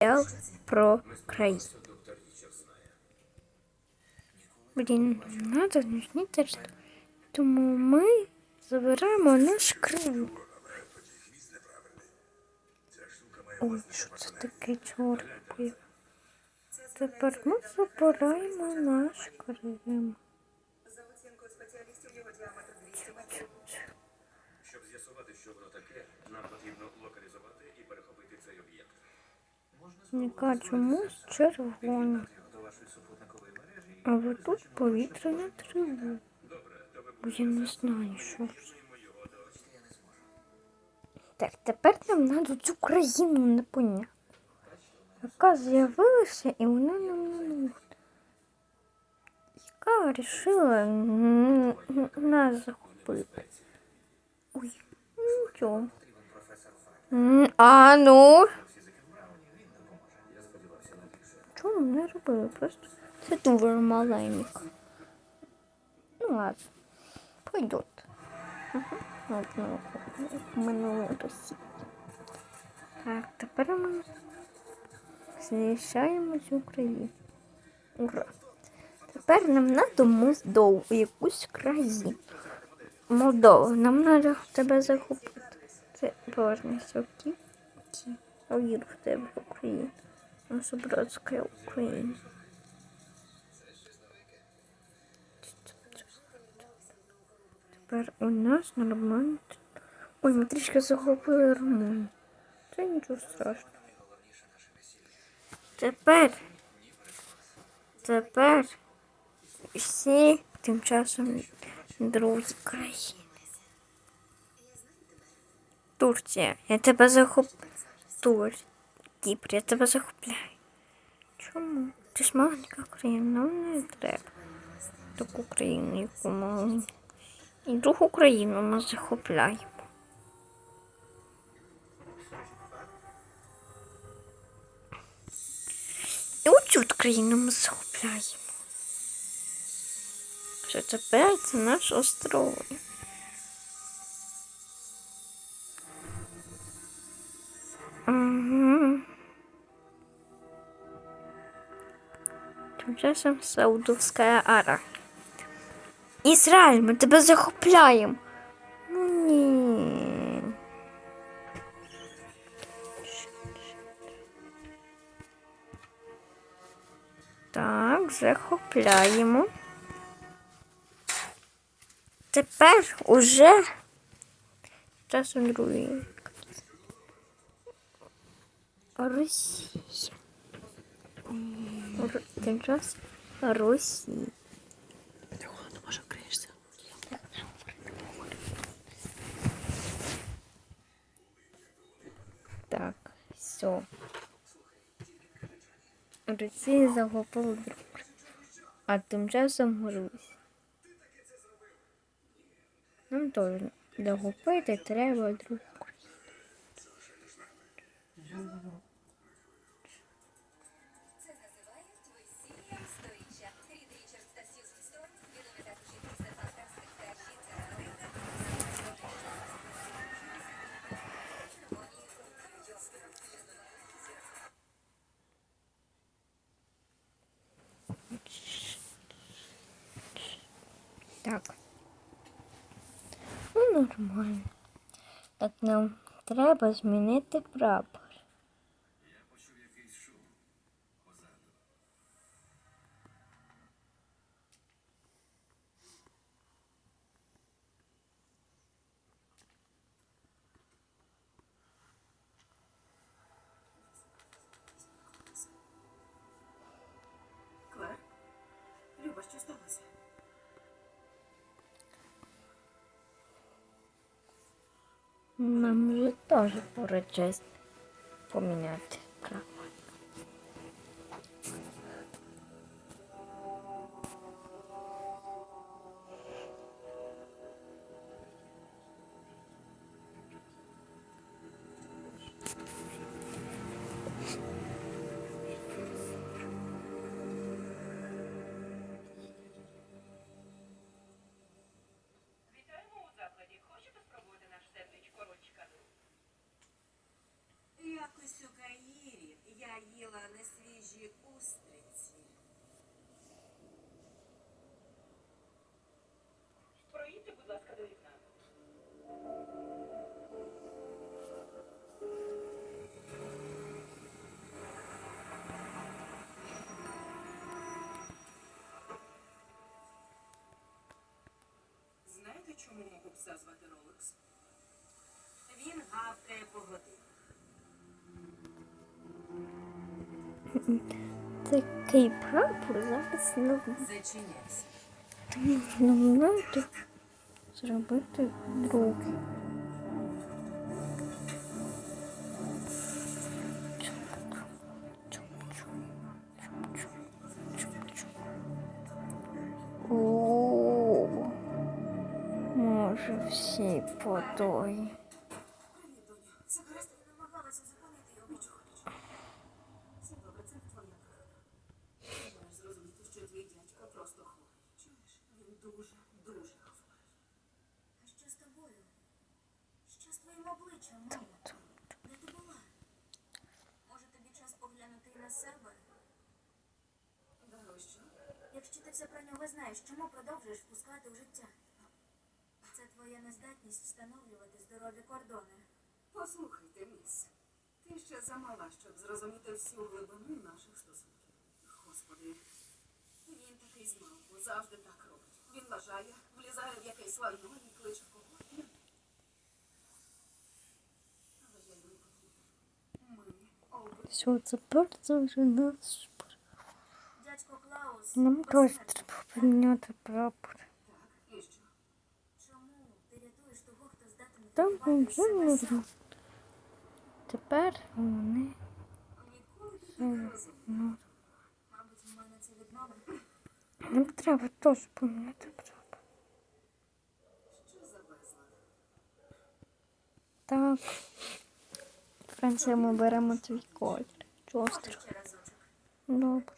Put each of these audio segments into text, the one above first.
серіал про країну. Блін, надо змінити, що- тому ми забираємо наш Крим. Ой, що це таке чорне? Тепер ми забираємо наш Крим. Щоб з'ясувати, що воно таке, нам потрібно локалізувати і перехопити цей об'єкт. Яка чомусь червона. А ви тут повітряна тривога. Бо я не знаю, що. Так, тепер нам треба цю країну не поняти. Яка з'явилася і вона нам не нужна. Яка вирішила нас захопити. Ой, нічого. А ну. Чому не робили? Просто це дуже маленько. Ну ладно. Пойдет. Ладно, минулий Росії. Так, тепер ми знищаємо цю країну. Ура! Тепер нам надо Молдову, якусь країну. Молдова, нам треба тебе захопити. Це повернешся в. А віру в тебе в Україну. Наша братська Україна. Тепер у нас нормально. Ой, ми трішки захопили Румунію. Це нічого страшного. Тепер. Тепер всі тим часом друзі країни. Турція, я тебе захоп... Тур... Кіпр, я тебе захопляю. Чому? Ти ж маленька країна, нам не треба. Таку країну, яку маленьку. І другу країну ми захопляємо. І оцю країну ми захопляємо. Що тепер це наш остров. Часом Саудовська Аравія. Ізраїль, ми тебе захопляємо. Ну ні. Так, захопляємо. Тепер уже часом другий. Росія. Тим Росія. Ну, може, вкриєшся? Так, все. Росія захопила друг. А тим часом Русь. Нам теж захопити треба друг. Так. Ну, нормально. Так нам треба змінити прапор. Нам вже теж пора час поміняти Наші устриці. Проїдьте, будь ласка, до вікна. Знаєте, чому мого пса звати Ролекс? Він гавкає по годинах. Такий прапор зараз нам Зачиняйся. нам треба зробити другий. О, може всі подої. Може тобі час поглянути на себе? Що? Якщо ти все про нього знаєш, чому продовжуєш впускати в життя? Це твоя нездатність встановлювати здорові кордони. Послухайте, міс. Ти ще замала, щоб зрозуміти всю глибину наших стосунків. Господи, він такий змалку, завжди так робить. Він лажає, влізає в якесь лайно і кличе кого. Але я йому потрібна. Ми обидва. Все, тепер це вже наш. Дядько Клаус, Нам теж треба поміняти прапор. Там вже не? Тепер вони нам треба теж поміняти прапор. Так. Франція, ми беремо твій колір. Разочок. Добре.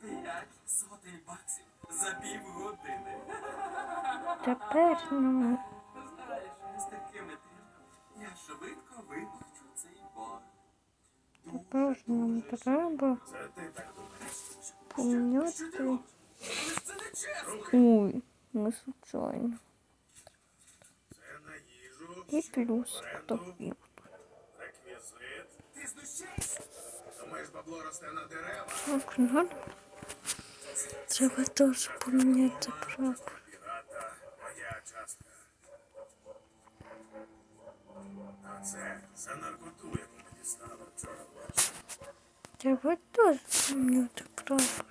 П'ять сотень баксів за півгодини. Тепер нам Знаєш, з такими темпами я швидко виплачу цей борг. тепер нам треба поміняти. Це не чесно. Ой, не случайно. Це на їжу, І плюс тобі. реквізит. Ти знущаєшся? Думаєш, бабло росте на деревах? Так, надо. Треба теж поміняти прапор. Пірата, моя частка. А це за наркоту, яку мені стало вчора ввечері. Треба теж поміняти прапор.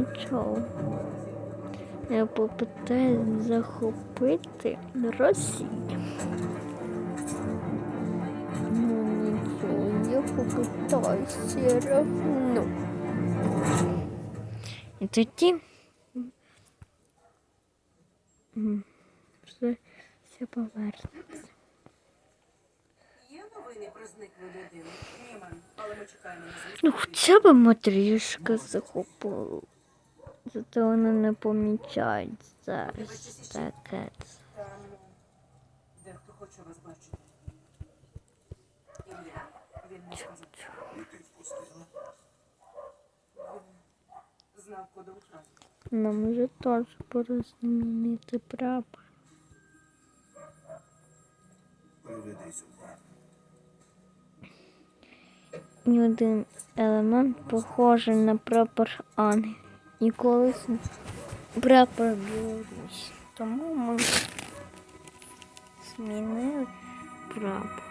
Нічого. Я попитаюсь захопити Росію. Ну нічого, я попитаюсь все равно. І тоді все, все повернеться. Є новини про зниклу людину? Ні, мам, але ми чекаємо на звістку. Ну, хоча б Матрішка захопила. Зато вона не помічають зараз таке. Дехто. Нам вже теж пора змінити прапор. Ні один елемент похожий на прапор Ани. І колись прапор Білорусі. Тому ми змінили прапор.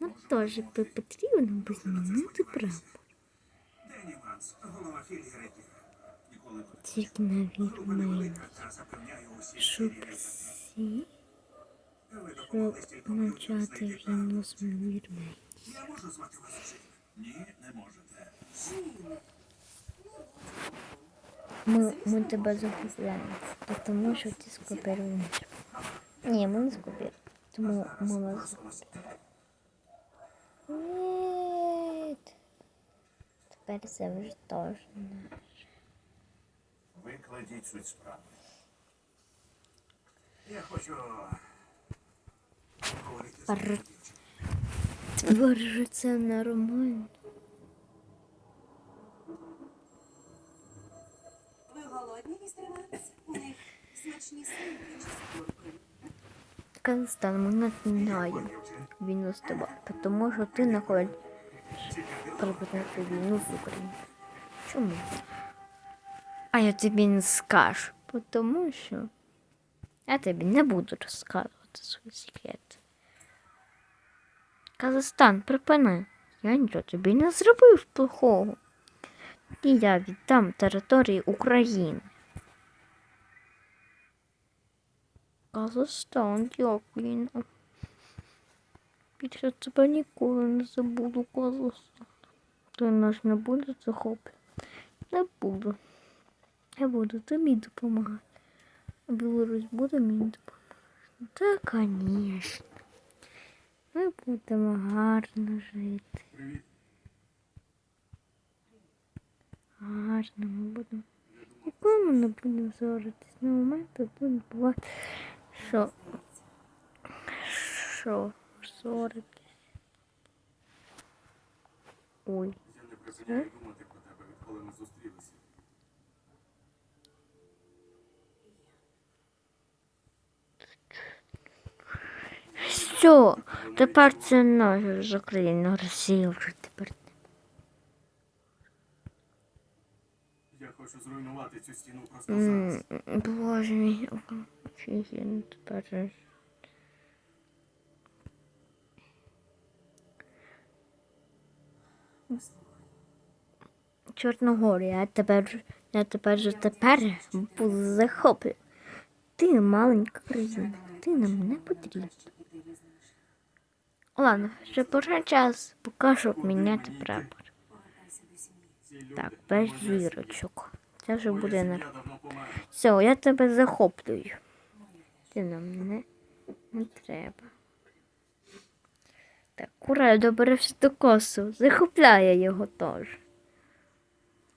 Нам теж потрібно би змінити прапор. Тільки на відмінність, щоб всі, щоб почати війну з можу вас Ні, не можете. Ми, ми тебе захопляємо, тому що ти скопіруєш. Ні, ми не скопіруємо, тому ми вас захопляємо. Ні. Тепер це вже теж наш. Викладіть суть справи. Я хочу. Тепер це нормально. Синки. Казахстан, ми не знаємо війну з тобою, тому що ти не хочеш припинити війну з Україною. Чому? А я тобі не скажу, тому що я тобі не буду розказувати свої секрети. Казахстан, припини. Я нічого тобі не зробив плохого. І я віддам території України. Казахстан, дякую. Більше тебе ніколи не забуду, Казахстан. Ти нас не буде захоплювати. Не буду. Я буду тобі допомагати. А Білорусь буде мені допомагати. Та, звісно. Ми будемо гарно жити. Привіт. Гарно ми будемо. Ніколи ми не будемо ссоритись. На моменти буде бувати, що, що ссоритись. Ой. Я не припиняю думати про тебе, відколи ми зустрілися. Що? Тепер це наша ж Україна, Росія вже тепер. Я хочу зруйнувати цю стіну просто зараз. Боже мій, офігенно тепер. же. Чорногорія, я тепер, я тепер же тепер буду захоплю. Ти маленька країна, ти нам не потрібна. Ладно, ще пора час, поки щоб міняти прапор. Так, без зірочок. Це вже буде на. Все, я тебе захоплюю. Ти нам не, не треба. Так, ура, я добрався до косу. Захопляє його теж.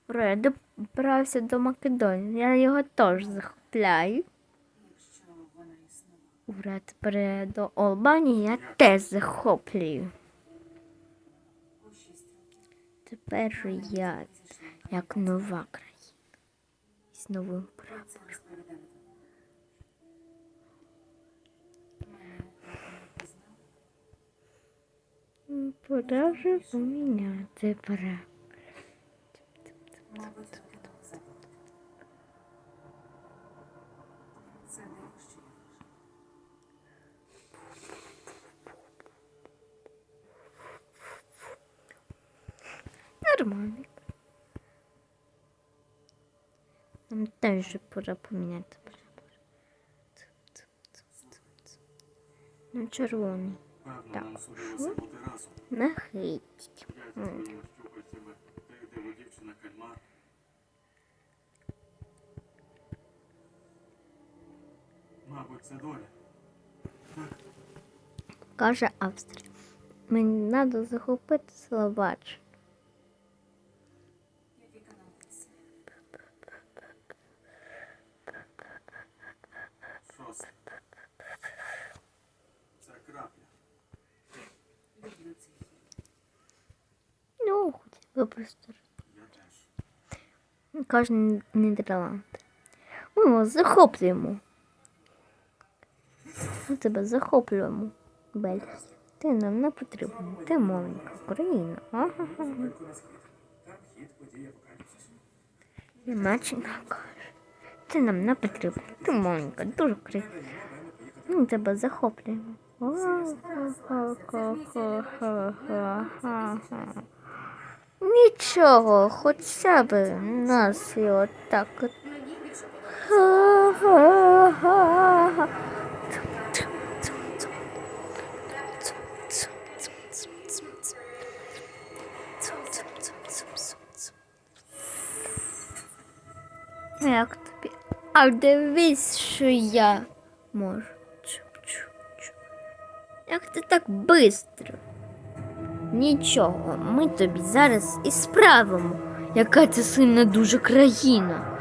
Ура, я добрався до Македонії. Я його теж захопляю. Ура, тепер до Албанії я теж захоплюю. Тепер я як нова країна. Новим прапором. М, Пора вже поміняти прапор. Нормально. Вже пора поміняти. На червоний. Так. нам судилося бути разом. На хить. Я з твоїми щупальцями, ти диво дівчина кальмар. Мабуть, це. Каже Австрія. Мені треба захопити Словаччину. Я. Кожен Нідерланд. Ми його захоплюємо. Ми тебе захоплюємо, Бельгія. Ти нам не потрібна. Ти маленька Україна. Ага. Німеччина каже. Ти нам не потрібна. Ти маленька, дуже красива. Ми тебе захоплюємо. О-хо-хо-хо-хо-хо-хо. Нічого, хоча б нас і отак. Як тобі? А дивись, що я можу. Як ти так бистро? Нічого, ми тобі зараз і справимо, яка це сильна дуже країна.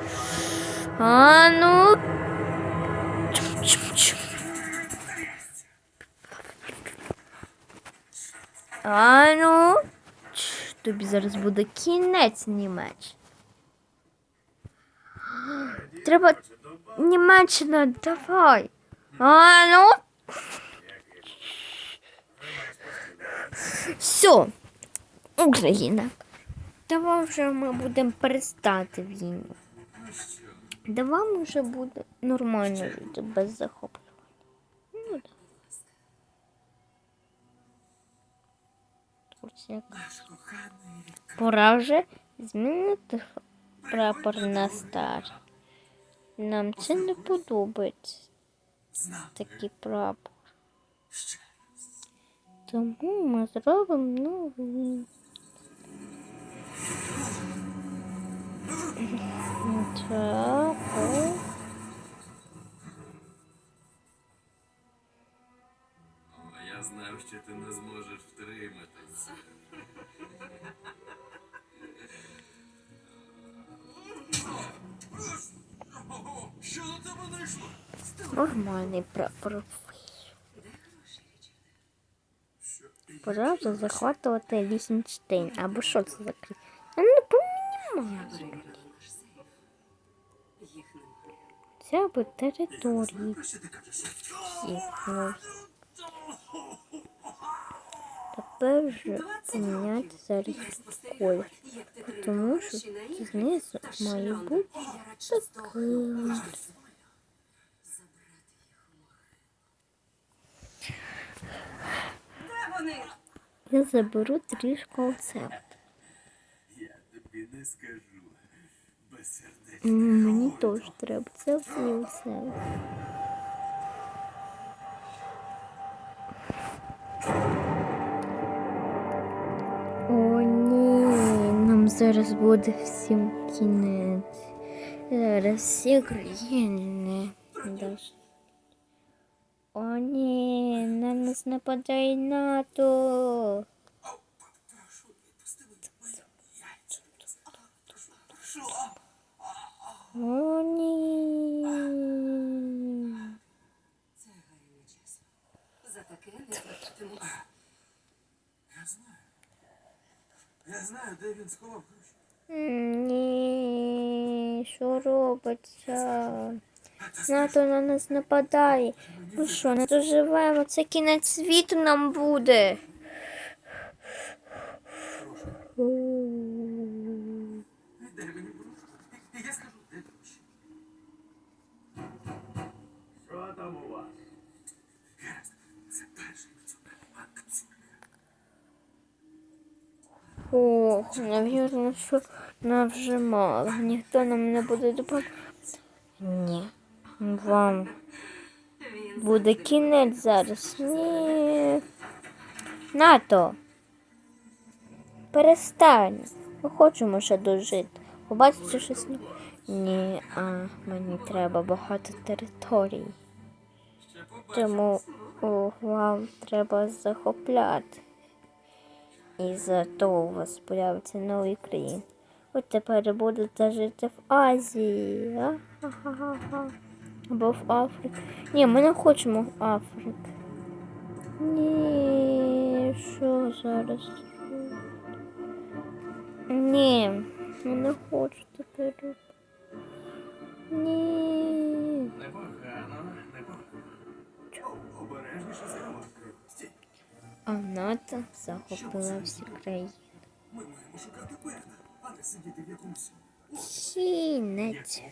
А ну. А ну. Тобі зараз буде кінець Німеччини. Треба Німеччина, давай. А ну. Все, Україна. Давай вже ми будемо перестати війну. Давай вже буде нормально жити без захоплення. Ну, коханий. Пора вже змінити прапор на старий. Нам це не подобається, такий прапор. Тому ми зробимо новий. Так. о. О, я знав, що ти не зможеш втриматися. Нормальний прапор. Вже захватувати Лісенштейн. Або що це за крі? Я не розумію. Це би території вже поміняти зараз колір. Тому що знизу має бути такий. вони? Я заберу трішки оце. Я тобі не скажу. Безсердечний М, Мені хлопець. теж треба це і оце. О, ні, нам зараз буде всім кінець. Зараз всі країни. Даже. О, ні, на нас нападає НАТО. О, ні. Я знаю. Я знаю, де він сховав гроші. Ні, що робиться? НАТО на нас нападає. Ну що, не доживемо, це кінець світу нам буде. Що там у вас? Ох, навірно, що нам вже мало. Ніхто нам не буде допомагати. Ні. Вам буде кінець зараз. Ні. НАТО. Перестань. Ми хочемо ще дожити. Побачите щось? Ні, а мені треба багато територій. Тому о, вам треба захопляти. І за того у вас появиться нові країни. От тепер будете жити в Азії. А-ха-ха-ха. Або в Африці. Ні, ми не хочемо в Африку. Ні, що зараз? Ні, я не хочу тепер. Ні. Непогано, непогано. О, обережніше за лодкою. Стій, А НАТО захопила всі країни. ми маємо шукати Бена, а не сидіти в якомусь... Кінець. Так,